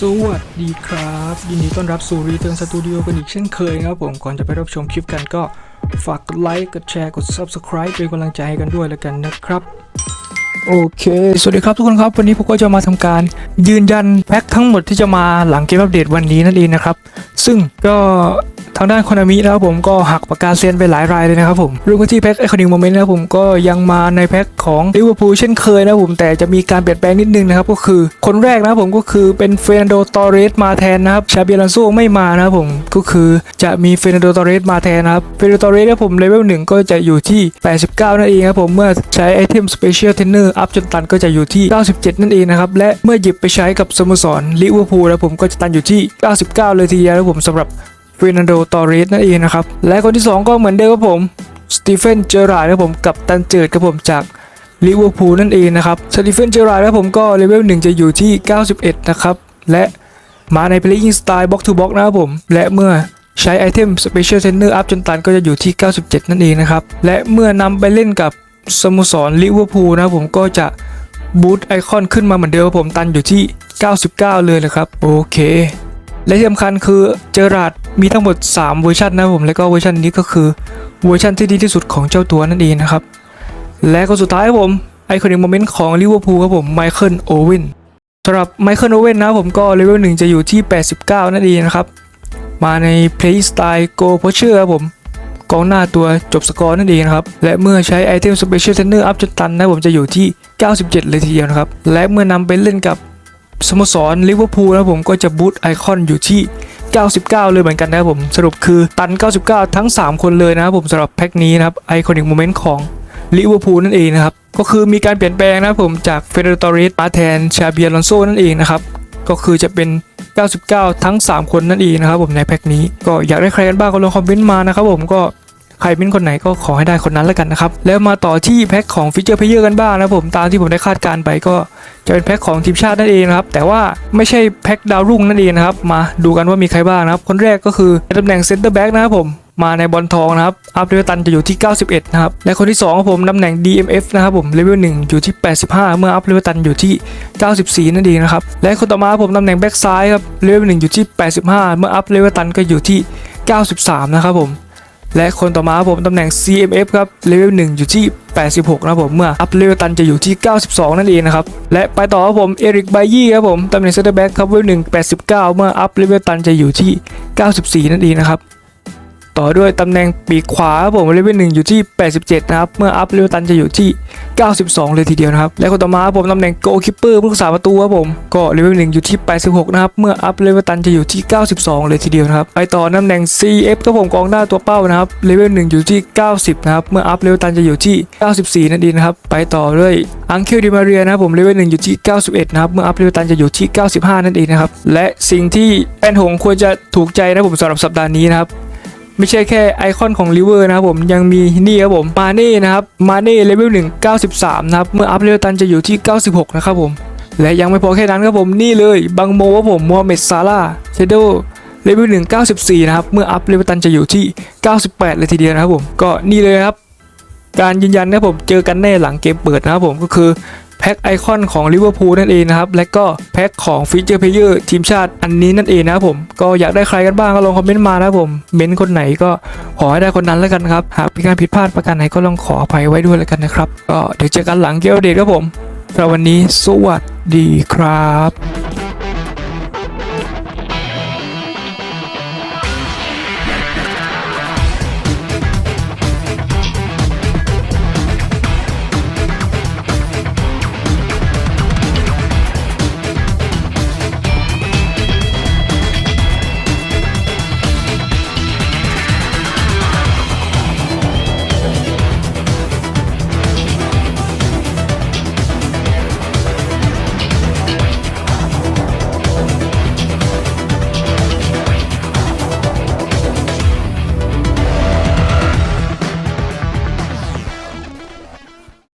สวัสดีครับ ยินดีต้อนรับสู่รีเทิร์นสตูดิโอกันอีกเช่นเคยนะครับผมก่อนจะไปรับชมคลิปกันก็ฝากกดไลค์กดแชร์กด Subscribe เป็นกำลังใจให้กันด้วยแล้วกันนะครับ โอเค สวัสดีครับทุกคนครับ วันนี้ผมก็จะมาทำการ ยืนยันแพ็คทั้งหมดที่จะมาหลังเกมอัปเดตวันนี้นั่นเองนะครับ ซึ่งก็ ทางด้านคอนามินะครับผมก็หักปากกาเซียนไปหลายรายเลยนะครับผมเรื่องที่แพ็คไอคอนิกโมเมนต์นะครับผมก็ยังมาในแพ็คของลิเวอร์พูลเช่นเคยนะผมแต่จะมีการเปลี่ยนแปลงนิดนึงนะครับก็คือคนแรกนะครับผมก็คือเป็นเฟรนโดตอเรสมาแทนนะครับชาเบียลันโซไม่มานะครับผมก็คือจะมีเฟรนโดตอเรสมาแทนนะครับเฟรนโดตอเรสนะผมเลเวลหนึ่งก็จะอยู่ที่ 89 นั่นเองครับผมเมื่อใช้ไอเทมสเปเชียลเทนเนอร์อัพจนตันก็จะอยู่ที่ 97 นั่นเองนะครับและเมื่อหยิบไปใช้กับสโมสรลิเวอร์พูลแล้วผมก็จะตันอยู่ที่ 99 เลยทีเดียวแล้วผมสำหรับ เฟรนันโด ตอเรสนั่นเองนะครับ และคนที่ 2 ก็เหมือนเดิมครับผม สตีเฟน เจอราร์ดครับผมกับตันเจิดครับผมจากลิเวอร์พูลนั่นเองนะครับ สตีเฟน เจอราร์ดครับผมก็เลเวล1จะอยู่ที่ 91 นะครับ และมาใน playing style box to box นะครับผม และเมื่อใช้ไอเทม Special Trainer Up จนตันก็จะอยู่ที่ 97 นั่นเองนะครับ และเมื่อนำไปเล่นกับสโมสรลิเวอร์พูลนะครับผมก็จะบูตไอคอนขึ้นมาเหมือนเดิมครับผมตันอยู่ที่ 99 เลยนะครับ โอเค และที่สำคัญคือเจอราด มีทั้งหมด 3 เวอร์ชันนะผมแล้วก็เวอร์ชันนี้ก็คือเวอร์ชันที่ดีที่สุดของเจ้าตัวนั่นเองนะครับ และคนสุดท้ายผมไอคอนิกโมเมนต์ของลิเวอร์พูลครับผมไมเคิลโอเว่นสำหรับไมเคิลโอเว่นนะผมก็เลเวลหนึ่งจะอยู่ที่ 89 นั่นเองนะครับ มาใน Play Style Go Poacher ครับผมกองหน้าตัวจบสกอร์นั่นเองนะครับ และเมื่อใช้ไอเทม Special Trainer Up จนตันนะผมจะอยู่ที่ 97 เลยทีเดียวนะครับ และเมื่อนำไปเล่นกับสโมสรลิเวอร์พูลนะผมก็จะบูตไอคอนอยู่ที่ 99 เลยเหมือนกันนะครับผมสรุปคือตัน 99 ทั้ง 3 คนเลยนะครับผมสำหรับแพ็คนี้นะครับไอคอนิกโมเมนต์ของลิเวอร์พูลนั่นเองนะครับก็คือมีการเปลี่ยนแปลงนะครับผมจากเฟเดอร์ตอริสมาแทนชาเบียลอนโซนั่นเองนะครับก็คือจะเป็น 99 ทั้ง 3 คนนั่นเองนะครับผมในแพ็คนี้ก็อยากได้ใครกันบ้างก็ลงคอมเมนต์มานะครับผมก็ใครเป็นคนไหนก็ขอให้ได้คนนั้นแล้วกันนะครับ แล้วมาต่อที่แพ็คของฟิชเจอร์เพเยอร์กันบ้างนะผมตามที่ผมได้คาดการ์ไปก็ จะเป็นแพ็คของทีมชาตินั่นเองนะครับ แต่ว่าไม่ใช่แพ็คดาวรุ่งนั่นเองนะครับ มาดูกันว่ามีใครบ้างนะครับ คนแรกก็คือตำแหน่งเซนเตอร์แบ็กนะครับผมมาในบอลทองนะครับ อัพเลเวลตันจะอยู่ที่ 91 นะครับ และคนที่2ของผมตำแหน่ง DMF นะครับผม เลเวล1อยู่ที่ 85 เมื่ออัพเลเวลตันอยู่ที่ 94 นั่นเองนะครับ และคนต่อมาผมตำแหน่งแบ็กซ้ายครับ เลเวล1อยู่ที่ 85 เมื่ออัพเลเวลตันก็อยู่ที่ 93 นะครับผม และคนต่อมาครับผมตำแหน่ง CMF ครับเลเวล1อยู่ที่ 86 นะครับผมเมื่ออัพเลเวลตันจะอยู่ที่ 92 นั่นเองนะครับ และไปต่อครับผมเอริกไบยี่ครับผมตำแหน่งเซนเตอร์แบ็กครับเลเวล1 89 เมื่ออัพเลเวลตันจะอยู่ที่ 94 นั่นเองนะครับ ต่อด้วยตำแหน่งปีกขวาครับผมเลเวลหนึ่งอยู่ที่ 87 นะครับ เมื่ออัพเลเวลตันจะอยู่ที่ 92 เลยทีเดียวนะครับ และคนต่อมาผมตำแหน่งโกคิปเปอร์ผู้รักษาประตูครับผมก็เลเวลหนึ่งอยู่ที่ 86 นะครับ เมื่ออัพเลเวลตันจะอยู่ที่ 92 เลยทีเดียวนะครับไปต่อตำแหน่ง CF ครับผมกองหน้าตัวเป้านะครับเลเวลหนึ่งอยู่ที่ 90 นะครับ เมื่ออัพเลเวลตันจะอยู่ที่ 94 นั่นเองนะครับไปต่อด้วยอังเคลดิมาเรียนะครับผมเลเวลหนึ่งอยู่ที่ 91 นะครับ เมื่ออัพเลเวลตันจะอยู่ที่ 95 นั่นเองนะครับและสิ่งที่แอนหงควรจะถูกใจนะผมสำหรับสัปดาห์นี้นะครับ ไม่ใช่แค่ไอคอนของลิเวอร์นะครับผมยังมีนี่ครับผมมาเน่นะครับมาเน่เลเวล1 93นะครับเมื่ออัพเลเวลตันจะอยู่ที่ 96 นะครับผม และยังไม่พอแค่นั้นครับผมนี่เลยบังโมครับผมโมฮัมเหม็ดซาร่าเซโดเลเวล1 94นะครับเมื่ออัพเลเวลตันจะอยู่ที่ 98 เลยทีเดียวนะครับผมก็นี่เลยครับการยืนยันนะครับผมเจอกันแน่หลังเกมเปิดนะครับผมก็คือ แพ็คไอคอนของลิเวอร์พูลนั่นเองนะครับและก็แพ็คของฟีเจอร์เพเยอร์ทีมชาติอันนี้นั่นเองนะครับผมก็อยากได้ใครกันบ้างก็ลองคอมเมนต์มานะครับผมเมนต์คนไหนก็ขอให้ได้คนนั้นแล้วกันครับหากมีการผิดพลาดประการไหนก็ลองขออภัยไว้ด้วยแล้วกันนะครับก็เดี๋ยวเจอกันหลังเกมเดทครับผมสำหรับวันนี้สวัสดีครับ